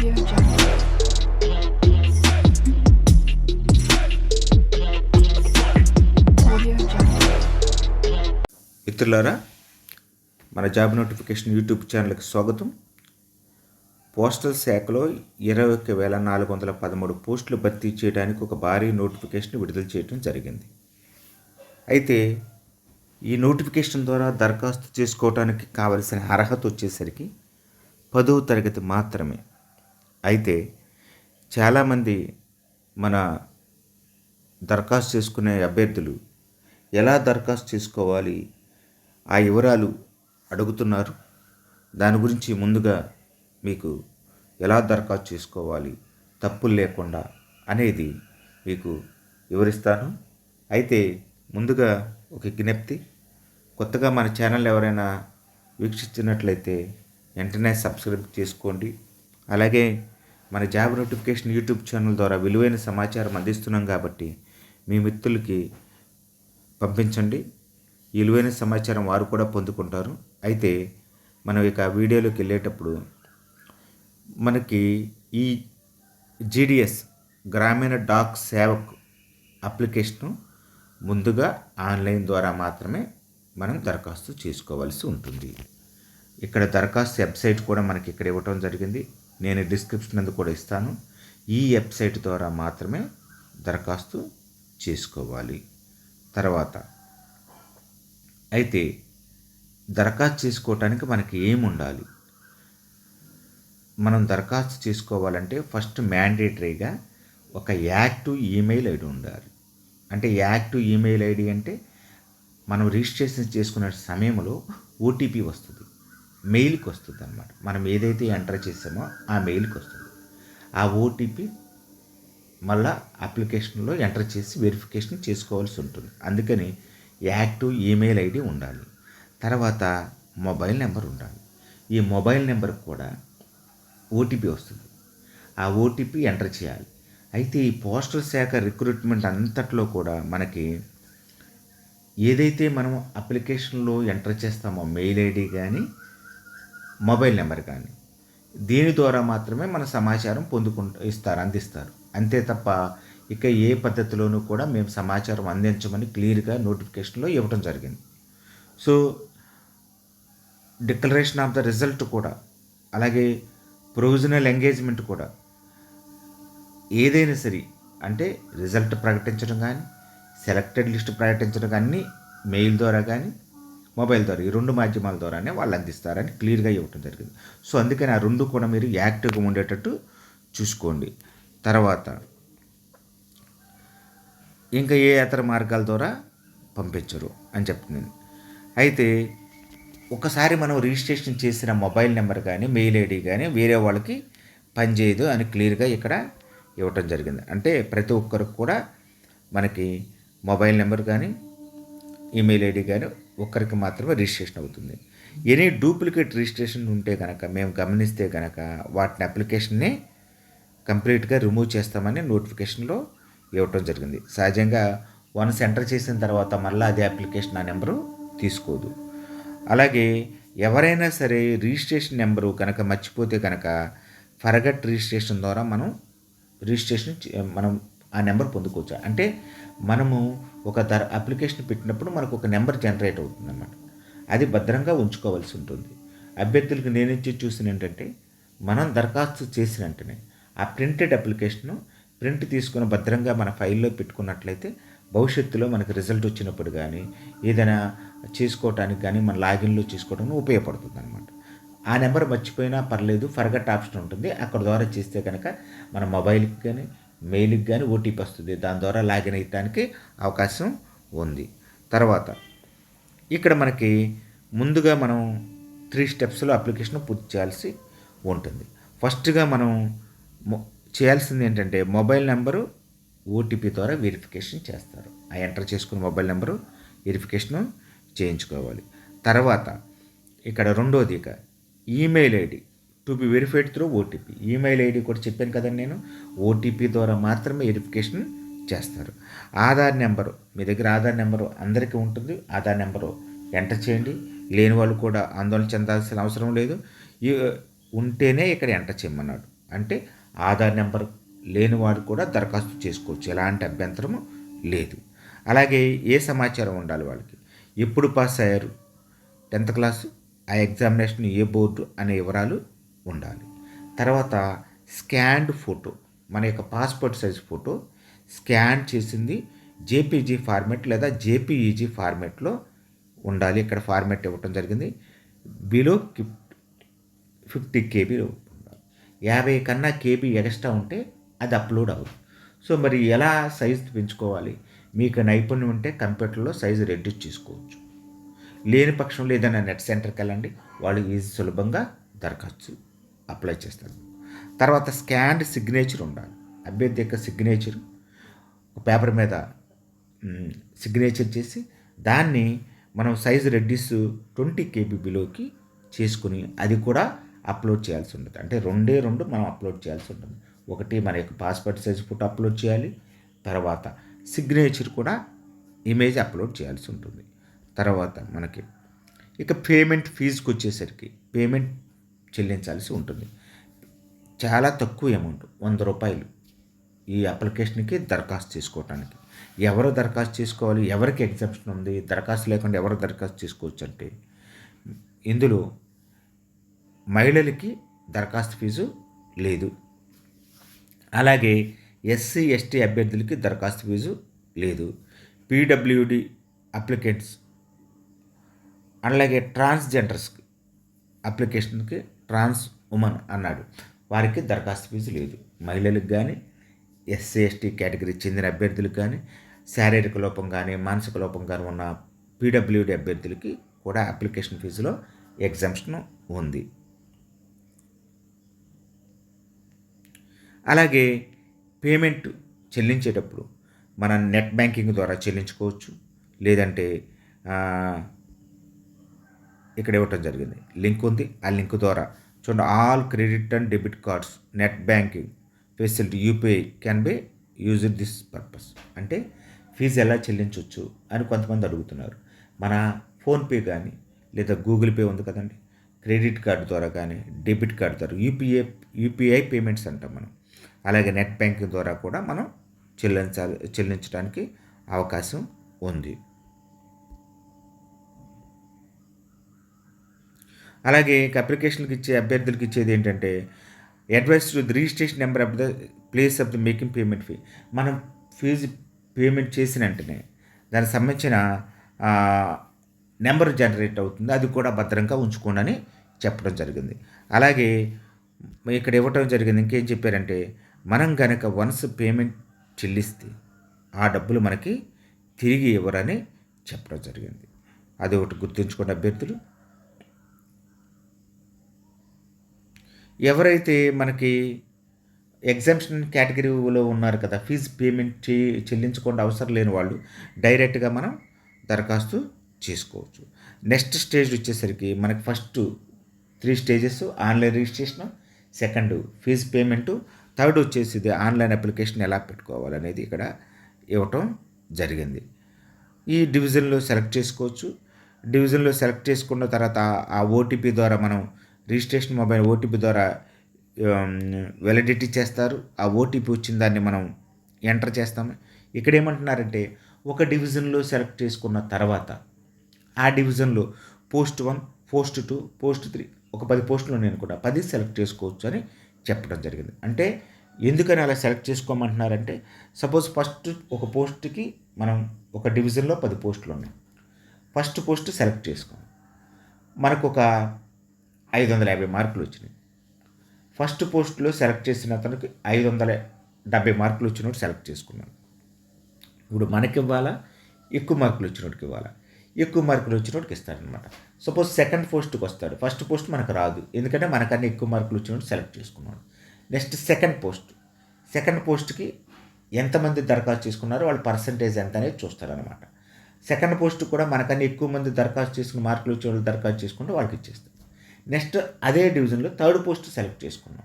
మిత్రులారా మన job notification YouTube ఛానల్కి స్వాగతం. పోస్టల్ శాఖలో ఇరవై ఒక్క వేల నాలుగు వందల పదమూడు పోస్టులు భర్తీ చేయడానికి ఒక భారీ నోటిఫికేషన్ విడుదల చేయడం జరిగింది. అయితే ఈ నోటిఫికేషన్ ద్వారా దరఖాస్తు చేసుకోవడానికి కావలసిన అర్హత వచ్చేసరికి పదవ తరగతి మాత్రమే. అయితే చాలామంది మన దరఖాస్తు చేసుకునే అభ్యర్థులు ఎలా దరఖాస్తు చేసుకోవాలి ఆ వివరాలు అడుగుతున్నారు. దాని గురించి ముందుగా మీకు ఎలా దరఖాస్తు చేసుకోవాలి తప్పులు లేకుండా అనేది మీకు వివరిస్తాను. అయితే ముందుగా ఒక విజ్ఞప్తి కొత్తగా మన ఛానల్ ఎవరైనా వీక్షిస్తున్నట్లయితే వెంటనే సబ్స్క్రైబ్ చేసుకోండి. అలాగే మన జాబ్ నోటిఫికేషన్ యూట్యూబ్ ఛానల్ ద్వారా విలువైన సమాచారం అందిస్తున్నాం కాబట్టి మీ మిత్రులకి పంపించండి. విలువైన సమాచారం వారు కూడా పొందుకుంటారు. అయితే మనం ఇక వీడియోలోకి వెళ్ళేటప్పుడు మనకి ఈ జీడిఎస్ గ్రామీణ డాక్ సేవక్ అప్లికేషను ముందుగా ఆన్లైన్ ద్వారా మాత్రమే మనం దరఖాస్తు చేసుకోవాల్సి ఉంటుంది. ఇక్కడ దరఖాస్తు వెబ్సైట్ కూడా మనకి ఇక్కడ ఇవ్వటం జరిగింది. నేను డిస్క్రిప్షన్ అందు కూడా ఇస్తాను. ఈ వెబ్సైట్ ద్వారా మాత్రమే దరఖాస్తు చేసుకోవాలి. తర్వాత అయితే దరఖాస్తు చేసుకోవటానికి మనకి ఏమి ఉండాలి మనం దరఖాస్తు చేసుకోవాలంటే ఫస్ట్ మ్యాండేటరీగా ఒక యాక్టివ్ ఈమెయిల్ ఐడి ఉండాలి. అంటే యాక్టివ్ ఈమెయిల్ ఐడి అంటే మనం రిజిస్ట్రేషన్ చేసుకునే సమయంలో ఓటీపీ వస్తుంది. మెయిల్కి వస్తుంది అనమాట మనం ఏదైతే ఎంటర్ చేసామో ఆ మెయిల్కి వస్తుంది ఆ ఓటీపీ మళ్ళా అప్లికేషన్లో ఎంటర్ చేసి వెరిఫికేషన్ చేసుకోవాల్సి ఉంటుంది. అందుకని యాక్టివ్ ఈమెయిల్ ఐడి ఉండాలి. తర్వాత మొబైల్ నెంబర్ ఉండాలి. ఈ మొబైల్ నెంబర్ కూడా ఓటీపీ వస్తుంది. ఆ ఓటీపీ ఎంటర్ చేయాలి. అయితే ఈ పోస్టల్ శాఖ రిక్రూట్మెంట్ అంతట్లో కూడా మనకి ఏదైతే మనం అప్లికేషన్లో ఎంటర్ చేస్తామో మెయిల్ ఐడి కానీ మొబైల్ నెంబర్ కానీ. దీని ద్వారా మాత్రమే మన సమాచారం పొందుకుంటూ ఇస్తారు అందిస్తారు. అంతే తప్ప ఇక ఏ పద్ధతిలోనూ కూడా మేము సమాచారం అందించమని క్లియర్గా నోటిఫికేషన్లో ఇవ్వటం జరిగింది. So declaration of the result కూడా అలాగే ప్రొవిజనల్ ఎంగేజ్మెంట్ కూడా ఏదైనా సరే అంటే రిజల్ట్ ప్రకటించడం కానీ సెలెక్టెడ్ లిస్ట్ ప్రకటించడం కానీ మెయిల్ ద్వారా కానీ మొబైల్ ద్వారా ఈ రెండు మాధ్యమాల ద్వారానే వాళ్ళు అందిస్తారని క్లియర్గా ఇవ్వటం జరిగింది. సో అందుకని ఆ రెండు కూడా మీరు యాక్టివ్గా ఉండేటట్టు చూసుకోండి. తర్వాత ఇంకా ఏ ఇతర మార్గాల ద్వారా పంపించరు అని చెప్తుంది అయితే ఒకసారి మనం రిజిస్ట్రేషన్ చేసిన మొబైల్ నెంబర్ కానీ మెయిల్ ఐడి కానీ వేరే వాళ్ళకి పనిచేయదు అని క్లియర్గా ఇక్కడ ఇవ్వటం జరిగింది. అంటే ప్రతి ఒక్కరికి కూడా మనకి మొబైల్ నెంబర్ కానీ ఈమెయిల్ ఐడి కానీ ఒక్కరికి మాత్రమే రిజిస్ట్రేషన్ అవుతుంది. ఎనీ డూప్లికేట్ రిజిస్ట్రేషన్ ఉంటే కనుక మేము గమనిస్తే కనుక వాటిని అప్లికేషన్ని కంప్లీట్గా రిమూవ్ చేస్తామని నోటిఫికేషన్లో ఇవ్వటం జరిగింది. సహజంగా వన్స్ ఎంటర్ చేసిన తర్వాత మళ్ళీ అదే అప్లికేషన్ ఆ నెంబరు తీసుకోదు. అలాగే ఎవరైనా సరే రిజిస్ట్రేషన్ నెంబరు కనుక మర్చిపోతే కనుక ఫర్గట్ రిజిస్ట్రేషన్ ద్వారా మనం రిజిస్ట్రేషన్ చే- మనం ఆ నెంబర్ పొందుకోవచ్చు. అంటే మనము ఒక ధర అప్లికేషన్ పెట్టినప్పుడు మనకు ఒక నెంబర్ జనరేట్ అవుతుంది అన్నమాట అది భద్రంగా ఉంచుకోవాల్సి ఉంటుంది. అభ్యర్థులకు నేనించి చూసిన ఏంటంటే మనం దరఖాస్తు చేసిన వెంటనే ఆ ప్రింటెడ్ అప్లికేషను ప్రింట్ తీసుకుని భద్రంగా మన ఫైల్లో పెట్టుకున్నట్లయితే భవిష్యత్తులో మనకు రిజల్ట్ వచ్చినప్పుడు కానీ ఏదైనా చేసుకోవటానికి కానీ మన లాగిన్లో చేసుకోవడానికి ఉపయోగపడుతుంది అనమాట ఆ నెంబర్ మర్చిపోయినా పర్లేదు ఫర్గట్ ఆప్షన్ ఉంటుంది. అక్కడ ద్వారా చేస్తే కనుక మన మొబైల్కి కానీ మెయిల్కి కానీ ఓటీపీ వస్తుంది. దాని ద్వారా లాగిన్ అయ్యడానికి అవకాశం ఉంది. తర్వాత ఇక్కడ మనకి ముందుగా మనం త్రీ స్టెప్స్లో అప్లికేషన్ పూర్తి చేయాల్సి ఉంటుంది. ఫస్ట్గా మనం మొ- చేయాల్సింది ఏంటంటే మొబైల్ నెంబరు ఓటీపీ ద్వారా వెరిఫికేషన్ చేస్తారు. ఆ ఎంటర్ చేసుకున్న మొబైల్ నెంబరు వెరిఫికేషన్ చేయించుకోవాలి. తర్వాత ఇక్కడ రెండోది ఇక email ID. To be verified through OTP email ID కూడా చెప్పాను కదండి నేను. ఓటీపీ ద్వారా మాత్రమే వెరిఫికేషన్ చేస్తారు. ఆధార్ నెంబరు మీ దగ్గర ఆధార్ నెంబరు అందరికీ ఉంటుంది. ఆధార్ నెంబరు ఎంటర్ చేయండి. లేని వాళ్ళు కూడా ఆందోళన చెందాల్సిన అవసరం లేదు. ఉంటేనే ఇక్కడ ఎంటర్ చేయమన్నాడు. అంటే ఆధార్ నెంబర్ లేని వాడు కూడా దరఖాస్తు చేసుకోవచ్చు. ఎలాంటి అభ్యంతరము లేదు. అలాగే ఏ సమాచారం ఉండాలి వాళ్ళకి? ఎప్పుడు పాస్ అయ్యారు? టెన్త్ క్లాస్ ఆ ఎగ్జామినేషన్ ఏ బోర్డు అనే వివరాలు ఉండాలి. తర్వాత స్కాన్డ్ ఫోటో మన యొక్క పాస్పోర్ట్ సైజ్ ఫోటో స్కాన్ చేసింది జేపీజీ ఫార్మెట్ లేదా జేపీఈజీ ఫార్మెట్లో ఉండాలి. ఇక్కడ ఫార్మెట్ ఇవ్వటం జరిగింది. బిలో ఫిఫ్టీ కేబీ ఉండాలి. యాభై కన్నా కేబీ ఎక్స్ట్రా ఉంటే అది అప్లోడ్ అవ్వదు. సో మరి ఎలా సైజ్ పెంచుకోవాలి? మీకు నైపుణ్యం ఉంటే కంప్యూటర్లో సైజు రెడ్యూస్ చేసుకోవచ్చు. లేని పక్షంలో ఏదైనా నెట్ సెంటర్కి వెళ్ళండి. వాళ్ళు ఈజీ సులభంగా దరఖాస్తు అప్లై చేస్తారు తర్వాత స్కాన్డ్ సిగ్నేచర్ ఉండాలి. అభ్యర్థి యొక్క సిగ్నేచర్ ఒక పేపర్ మీద సిగ్నేచర్ చేసి దాన్ని మనం సైజు రెడ్యూస్ ట్వంటీ కేబీ బిలోకి చేసుకుని అది కూడా అప్లోడ్ చేయాల్సి ఉంటుంది. అంటే రెండే రెండు మనం అప్లోడ్ చేయాల్సి ఉంటుంది. ఒకటి మన యొక్క పాస్పోర్ట్ సైజ్ ఫోటో అప్లోడ్ చేయాలి. తర్వాత సిగ్నేచర్ కూడా ఇమేజ్ అప్లోడ్ చేయాల్సి ఉంటుంది. తర్వాత మనకి ఇక పేమెంట్ ఫీజుకి వచ్చేసరికి పేమెంట్ చెల్లించాల్సి ఉంటుంది. చాలా తక్కువ అమౌంట్ వంద రూపాయలు ఈ అప్లికేషన్కి దరఖాస్తు చేసుకోవటానికి. ఎవరు దరఖాస్తు చేసుకోవాలి ఎవరికి ఎగ్జామ్షన్ ఉంది దరఖాస్తు లేకుండా ఎవరు దరఖాస్తు చేసుకోవచ్చు అంటే ఇందులో మహిళలకి దరఖాస్తు ఫీజు లేదు. అలాగే ఎస్సీ ఎస్టీ అభ్యర్థులకి దరఖాస్తు ఫీజు లేదు. పీడబ్ల్యూడి అప్లికెంట్స్ అలాగే ట్రాన్స్జెండర్స్కి అప్లికేషన్కి ట్రాన్స్ ఉమెన్ అన్నాడు. వారికి దరఖాస్తు ఫీజు లేదు. మహిళలకు కానీ ఎస్సీ ఎస్టీ కేటగిరీ చెందిన అభ్యర్థులకు కానీ శారీరక లోపం కానీ మానసిక లోపం కానీ ఉన్న పీడబ్ల్యూడి అభ్యర్థులకి కూడా అప్లికేషన్ ఫీజులో ఎగ్జామ్షన్ ఉంది. అలాగే పేమెంట్ చెల్లించేటప్పుడు మన నెట్ బ్యాంకింగ్ ద్వారా చెల్లించుకోవచ్చు. లేదంటే ఇక్కడ ఇవ్వటం జరిగింది. లింక్ ఉంది. ఆ లింక్ ద్వారా చూడండి all credit and debit cards net banking facility UPI can be use this purpose అంటే ఫీజు ఎలా చెల్లించవచ్చు అని కొంతమంది అడుగుతున్నారు. మన ఫోన్పే కానీ లేదా గూగుల్ పే ఉంది కదండి. క్రెడిట్ కార్డు ద్వారా కానీ డెబిట్ కార్డు ద్వారా యూపీఐ యూపీఐ పేమెంట్స్ అంటాం మనం. అలాగే నెట్ బ్యాంకింగ్ ద్వారా కూడా మనం చెల్లించాలి చెల్లించడానికి అవకాశం ఉంది. అలాగే ఇక అప్లికేషన్కి ఇచ్చే అభ్యర్థులకు ఇచ్చేది ఏంటంటే advice to the registration number of the place of the making payment fee మనం ఫీజు పేమెంట్ చేసిన వెంటనే దానికి సంబంధించిన నెంబర్ జనరేట్ అవుతుంది. అది కూడా భద్రంగా ఉంచుకోండి అని చెప్పడం జరిగింది. అలాగే ఇక్కడ ఇవ్వటం జరిగింది. ఇంకేం చెప్పారంటే మనం కనుక వన్స్ పేమెంట్ చెల్లిస్తే ఆ డబ్బులు మనకి తిరిగి ఇవ్వరని చెప్పడం జరిగింది. అది ఒకటి గుర్తుంచుకోండి అభ్యర్థులు. ఎవరైతే మనకి ఎగ్జామ్షన్ కేటగిరీలో ఉన్నారు కదా ఫీజు పేమెంట్ చే చెల్లించకుండా అవసరం లేని వాళ్ళు డైరెక్ట్గా మనం దరఖాస్తు చేసుకోవచ్చు. నెక్స్ట్ స్టేజ్ వచ్చేసరికి మనకి first three stages online registration second fee payment third వచ్చేసి ఇది ఆన్లైన్ అప్లికేషన్ ఎలా పెట్టుకోవాలనేది ఇక్కడ ఇవ్వటం జరిగింది. ఈ డివిజన్లో సెలెక్ట్ చేసుకోవచ్చు. డివిజన్లో సెలెక్ట్ చేసుకున్న తర్వాత ఆ ఓటీపీ ద్వారా మనం రిజిస్ట్రేషన్ మొబైల్ ఓటీపీ ద్వారా వెలిడిటీ చేస్తారు. ఆ ఓటీపీ వచ్చిన దాన్ని మనం ఎంటర్ చేస్తాము. ఇక్కడ ఏమంటున్నారంటే ఒక డివిజన్లో సెలెక్ట్ చేసుకున్న తర్వాత ఆ డివిజన్లో post one post two post three ఒక పది పోస్టులు నేను కూడా పది సెలెక్ట్ చేసుకోవచ్చు అని చెప్పడం జరిగింది. అంటే ఎందుకని అలా సెలెక్ట్ చేసుకోమంటున్నారంటే సపోజ్ ఫస్ట్ ఒక పోస్ట్కి మనం ఒక డివిజన్లో పది పోస్టులు ఉన్నాయి. ఫస్ట్ పోస్ట్ సెలెక్ట్ చేసుకోం. మనకు ఒక ఐదు వందల యాభై మార్కులు వచ్చినాయి. ఫస్ట్ పోస్ట్లో సెలెక్ట్ చేసిన అతనికి ఐదు వందల డెబ్బై మార్కులు వచ్చినట్టు సెలెక్ట్ చేసుకున్నాను. ఇప్పుడు మనకి ఇవ్వాలా ఎక్కువ మార్కులు వచ్చినోడికి ఇవ్వాలా? ఎక్కువ మార్కులు వచ్చినోడికి ఇస్తారనమాట సపోజ్ సెకండ్ పోస్ట్కి వస్తాడు. ఫస్ట్ పోస్ట్ మనకు రాదు. ఎందుకంటే మనకన్నా ఎక్కువ మార్కులు వచ్చినోడు సెలెక్ట్ చేసుకున్నాడు. Next second post. సెకండ్ పోస్ట్కి ఎంతమంది దరఖాస్తు చేసుకున్నారో వాళ్ళ పర్సంటేజ్ ఎంత అనేది చూస్తారనమాట సెకండ్ పోస్ట్ కూడా మనకన్నా ఎక్కువ మంది దరఖాస్తు చేసుకుని మార్కులు వచ్చే వాళ్ళు దరఖాస్తు చేసుకుంటే వాళ్ళకి ఇచ్చేస్తారు. నెక్స్ట్ అదే డివిజన్లో థర్డ్ పోస్ట్ సెలెక్ట్ చేసుకున్నాం.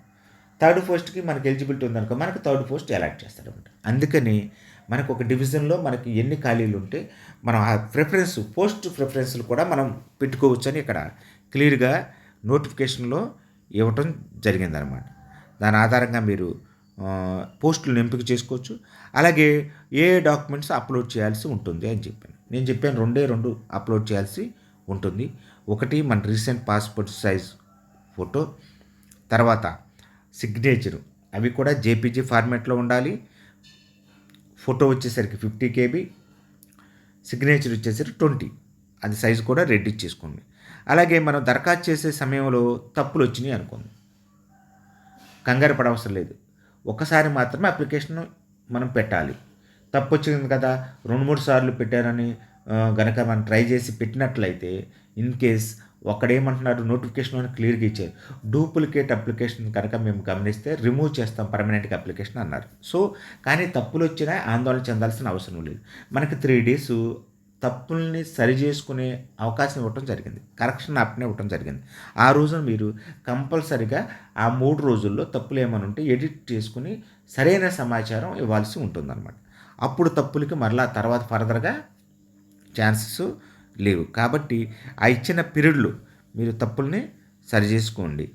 థర్డ్ పోస్ట్కి మనకి ఎలిజిబిలిటీ ఉందనుకో మనకి థర్డ్ పోస్ట్ అలాట్ చేస్తారనమాట అందుకని మనకు ఒక డివిజన్లో మనకి ఎన్ని ఖాళీలు ఉంటే మనం ఆ ప్రిఫరెన్స్ పోస్ట్ ప్రిఫరెన్స్లు కూడా మనం పెట్టుకోవచ్చు అని ఇక్కడ క్లియర్గా నోటిఫికేషన్లో ఇవ్వటం జరిగిందనమాట. దాని ఆధారంగా మీరు పోస్టులను ఎంపిక చేసుకోవచ్చు. అలాగే ఏ డాక్యుమెంట్స్ అప్లోడ్ చేయాల్సి ఉంటుంది అని చెప్పాను. నేను చెప్పాను రెండే రెండు అప్లోడ్ చేయాల్సి ఉంటుంది. ఒకటి మన రీసెంట్ పాస్పోర్ట్ సైజ్ ఫోటో తర్వాత సిగ్నేచరు. అవి కూడా జేపీజీ ఫార్మాట్లో ఉండాలి. ఫోటో వచ్చేసరికి ఫిఫ్టీ కేబీ సిగ్నేచర్ వచ్చేసరికి ట్వంటీ. అది సైజు కూడా రెడీ చేసుకోండి అలాగే మనం దరఖాస్తు చేసే సమయంలో తప్పులు వచ్చినాయి అనుకోండి. కంగారు పడవసరం లేదు. ఒకసారి మాత్రమే అప్లికేషన్ మనం పెట్టాలి. తప్పు వచ్చింది కదా రెండు మూడు సార్లు పెట్టారని గనక మనం ట్రై చేసి పెట్టినట్లయితే ఇన్ కేస్ ఒకడేమంటున్నారు నోటిఫికేషన్ క్లియర్గా ఇచ్చారు డూప్లికేట్ అప్లికేషన్ కనుక మేము గమనిస్తే రిమూవ్ చేస్తాం పర్మనెంట్గా అప్లికేషన్ అన్నారు. సో కానీ తప్పులు వచ్చినా ఆందోళన చెందాల్సిన అవసరం లేదు. మనకి త్రీ డేస్ తప్పుల్ని సరి చేసుకునే అవకాశం ఇవ్వటం జరిగింది. కరెక్షన్ ఆప్షన్ ఇవ్వటం జరిగింది. ఆ రోజున మీరు కంపల్సరిగా ఆ మూడు రోజుల్లో తప్పులు ఏమైనా ఉంటే ఎడిట్ చేసుకుని సరైన సమాచారం ఇవ్వాల్సి ఉంటుందన్నమాట. అప్పుడు తప్పులకి మరలా తర్వాత ఫర్దర్గా ఛాన్సెస్ లేవు. కాబట్టి ఆ ఇచ్చిన పీరియడ్లు మీరు తప్పుల్ని సరిచేసుకోండి.